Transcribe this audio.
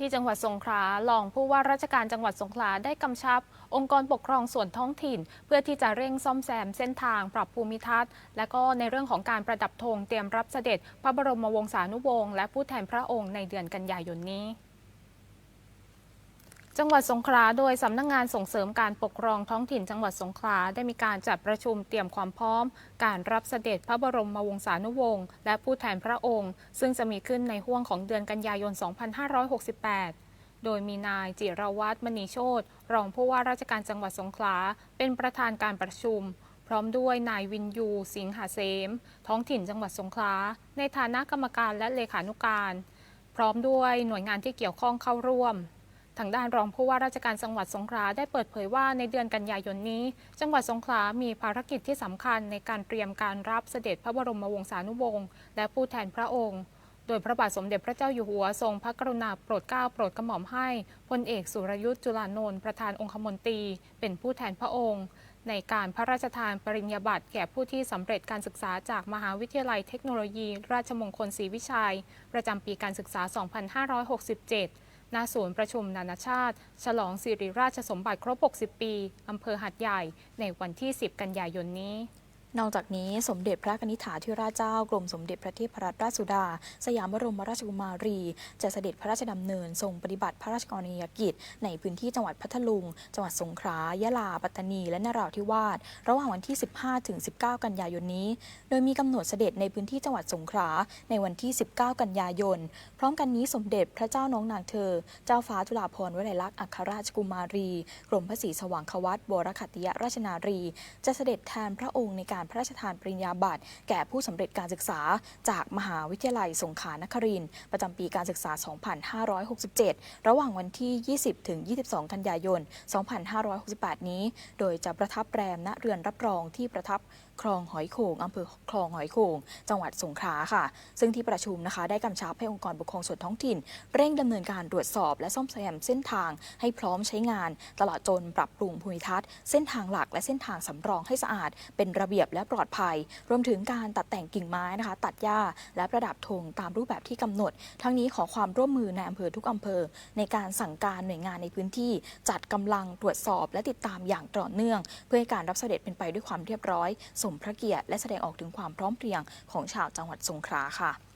ที่จังหวัดสงขลารองผู้ว่าราชการจังหวัดสงขลาได้กำชับ องค์กรปกครองส่วนท้องถิ่น เพื่อที่จะเร่งซ่อมแซมเส้นทางปรับภูมิทัศน์ และก็ในเรื่องของการประดับธงเตรียมรับเสด็จ พระบรมวงศานุวงศ์และผู้แทนพระองค์ในเดือนกันยายนนี้ จังหวัดสงขลาโดยสำนักงงานส่งเสริมการปกครองท้องถิ่นจังหวัดสงขลาได้มีการจัดประชุมเตรียมความพร้อม การรับเสด็จพระบรมวงศานุวงศ์และผู้แทนพระองค์ ซึ่งจะมีขึ้นในห้วงของเดือนกันยายน 2568 โดยมีนายจิรวัตรมณีโชตรองผู้ว่าราชการจังหวัดสงขลาเป็นประธานการประชุม พร้อมด้วยนายวินยู สิงหาเสม ท้องถิ่นจังหวัดสงขลาในฐานะกรรมการและเลขานุการ พร้อมด้วยหน่วยงานที่เกี่ยวข้องเข้าร่วม ทางด้านรองผู้ว่าราชการจังหวัดสงขลาได้เปิดเผยว่าในเดือนกันยายนนี้ จังหวัดสงขลามีภารกิจที่สำคัญในการเตรียมการรับเสด็จพระบรมวงศานุวงศ์และผู้แทนพระองค์ โดยพระบาทสมเด็จพระเจ้าอยู่หัวทรงพระกรุณาโปรดเกล้าโปรดกระหม่อมให้พลเอกสุรยุทธ์จุลานนท์ประธานองคมนตรีเป็นผู้แทนพระองค์ในการพระราชทานปริญญาบัตรแก่ผู้ที่สำเร็จการศึกษาจากมหาวิทยาลัยเทคโนโลยี ราชมงคลศรีวิชัย ประจำปีการศึกษา 2567 ณศูนย์ประชุมนานาชาติ ฉลองสิริราชสมบัติครบ 60 ปี อำเภอหัดใหญ่ ในวันที่ 10 กันยายนนี้ นอกจากนี้สมเด็จพระนิษฐาธิราชเจ้ากรมสมเด็จพระเทพรัตนราชสุดา สยามบรมราชกุมารี จะเสด็จพระราชดำเนินทรงปฏิบัติพระราชกรณียกิจ ในพื้นที่จังหวัดพัทลุง จังหวัดสงขลายะลา ปัตตานี และนราธิวาส ระหว่างวันที่ 15ถึง19 กันยายนนี้ โดยมีกำหนดเสด็จในพื้นที่จังหวัดสงขลาในวันที่ 19 กันยายน พร้อมกันนี้สมเด็จพระเจ้าน้องนางเธอ เจ้าฟ้าจุฬาภรณ์วลัยลักษณ์อัครราชกุมารี กรมพระศรีสว่างควัตบวรขัตติยราชนารี จะเสด็จแทนพระองค์ในการพระราชทานปริญญาบัตรแก่ผู้สำเร็จการศึกษา จากมหาวิทยาลัยสงขลานครินทร์ประจำปีการศึกษา 2567 ระหว่างวันที่ 20 ถึง 22 กันยายน 2568 นี้ โดยจะประทับแรมณเรือนรับรองที่ประทับคลองหอยโขงอำเภอคลองหอยโขงจังหวัดสงขลาค่ะ ซึ่งที่ประชุมนะคะ ได้กำชับให้องค์กรปกครองส่วนท้องถิ่น เร่งดำเนินการตรวจสอบ และซ่อมแซมเส้นทางให้พร้อมใช้งาน ตลอดจนปรับปรุงภูมิทัศน์ เส้นทางหลักและเส้นทางสำรองให้สะอาด เป็นระเบียบและปลอดภัย รวมถึงการตัดแต่งกิ่งไม้นะคะ ตัดหญ้าและประดับธงตามรูปแบบที่กำหนด ทั้งนี้ขอความร่วมมือในอำเภอทุกอำเภอ ในการสั่งการหน่วยงานในพื้นที่ จัดกำลังตรวจสอบและติดตามอย่างต่อเนื่อง เพื่อให้การรับเสด็จเป็นไปด้วยความเรียบร้อย สมพระเกียรติและแสดงออกถึงความพร้อมเพรียงของชาวจังหวัดสงขลาค่ะ